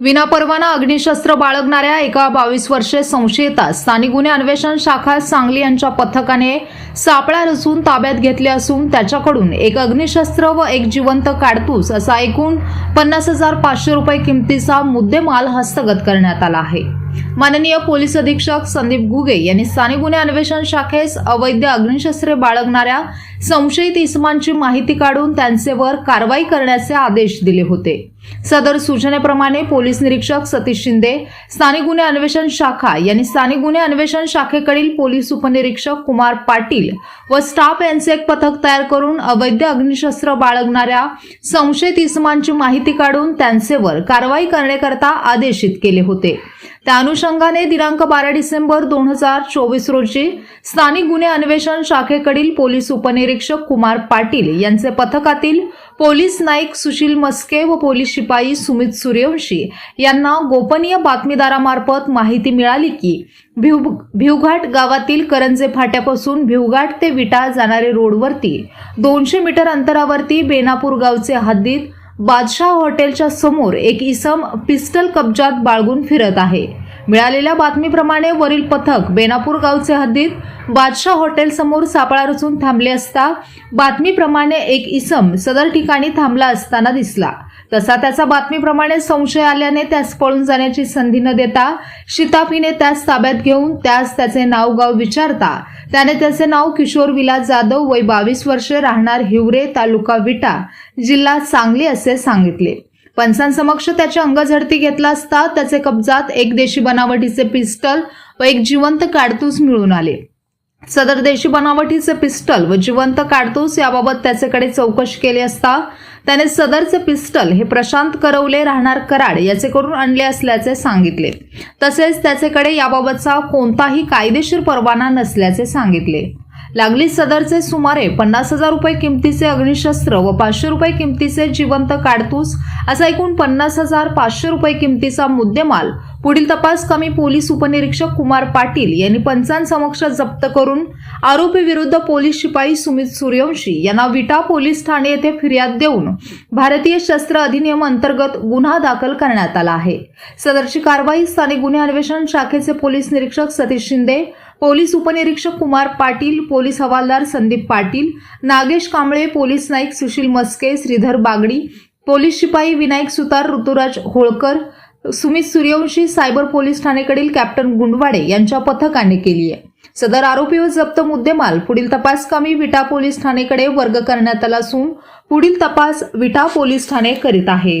विनापरवाना अग्निशस्त्र बाळगणाऱ्या एका बावीस वर्षे संशयिता स्थानिक गुन्हे अन्वेषण शाखा सांगली यांच्या पथकाने सापळा रचून ताब्यात घेतले असून त्याच्याकडून एक अग्निशस्त्र व एक जिवंत काडतूस असा एकूण पन्नास हजार पाचशे रुपये किमतीचा मुद्देमाल हस्तगत करण्यात आला आहे. माननीय पोलीस अधीक्षक संदीप घुगे यांनी स्थानिक गुन्हे अन्वेषण शाखेस अवैध अग्निशस्त्रे बाळगणाऱ्या संशयित इसमांची माहिती काढून त्यांचेवर कारवाई करण्याचे आदेश दिले होते. सदर सूचनेप्रमाणे पोलीस निरीक्षक सतीश शिंदे स्थानिक गुन्हे अन्वेषण शाखा यांनी स्थानिक गुन्हे अन्वेषण शाखेकडील पोलीस उपनिरीक्षक कुमार पाटील व स्टाफ यांचे एक पथक तयार करून अवैध अग्निशस्त्र बाळगणाऱ्या संशयित इसमांची माहिती काढून त्यांचेवर कारवाई करण्याकरता आदेशित केले होते. त्या अनुषंगाने दिनांक बारा डिसेंबर दोन हजार चोवीस रोजी स्थानिक गुन्हे अन्वेषण शाखेकडील पोलीस उपनिरीक्षक कुमार पाटील यांचे पथकातील पोलीस नाईक सुशील मस्के व पोलीस शिपाई सुमित सूर्यवंशी यांना गोपनीय बातमीदारामार्फत माहिती मिळाली की भिव भिवघाट गावातील करंजे फाट्यापासून भिवघाट ते विटा जाणारे रोडवरती दोनशे मीटर अंतरावरती बेनापूर गावचे हद्दीत बादशाह हॉटेलच्या समोर एक इसम पिस्टल कब्जात बाळगून फिरत आहे. मिळालेल्या बातमीप्रमाणे वरील पथक बेनापूर गावचे हद्दीत बादशाह हॉटेलसमोर सापळा रचून थांबले असता बातमीप्रमाणे एक इसम सदर ठिकाणी थांबला असताना दिसला. तसा त्याचा बातमीप्रमाणे संशय आल्याने त्यास पळून जाण्याची संधी न देता शिताफीने त्यास ताब्यात घेऊन त्यास त्याचे नाव गाव विचारता त्याने त्याचे नाव किशोर विलास जाधव वय बावीस वर्षे राहणार हिवरे तालुका विटा जिल्हा सांगली असे सांगितले. पंचांसमक्ष अंग झडती घेतला असता त्याचे कब्जात एक देशी बनावटीचे पिस्टल व एक जिवंत काडतूस मिळून आले. सदर देशी बनावटीचे पिस्टल व जिवंत काडतूस याबाबत त्याच्याकडे चौकशी केली असता त्याने सदरचे पिस्टल हे प्रशांत करवले राहणार कराड याचे करून आणले असल्याचे सांगितले. तसेच त्याच्याकडे याबाबतचा कोणताही कायदेशीर परवाना नसल्याचे सांगितले. लागलीच सदरचे सुमारे पन्नास हजार रुपये किमतीचे अग्निशस्त्र व पाचशे रुपये किमतीचे जिवंत काडतूस असा एकूण पन्नास हजार पाचशे रुपये किमतीचा मुद्देमाल पुढील तपास कमी पोलीस उपनिरीक्षक कुमार पाटील यांनी पंचांसमक्ष जप्त करून आरोपी विरुद्ध पोलीस शिपाई सुमित सूर्यवंशी यांना विटा पोलीस ठाणे येथे फिर्याद देऊन भारतीय शस्त्र अधिनियम अंतर्गत गुन्हा दाखल करण्यात आला आहे. सदरची कारवाई स्थानिक गुन्हे अन्वेषण शाखेचे पोलीस निरीक्षक सतीश शिंदे पोलीस उपनिरीक्षक कुमार पाटील पोलीस हवालदार संदीप पाटील नागेश कांबळे पोलीस नाईक सुशील मस्के श्रीधर बागडी पोलीस शिपाई विनायक सुतार ऋतुराज होळकर सुमित सूर्यवंशी सायबर पोलीस ठाणेकडील कॅप्टन गुंडवाडे यांच्या पथकाने केली आहे. सदर आरोपी व जप्त मुद्देमाल पुढील तपास कमी विटा पोलीस ठाणेकडे वर्ग करण्यात आला असून पुढील तपास विटा पोलीस ठाणे करीत आहे.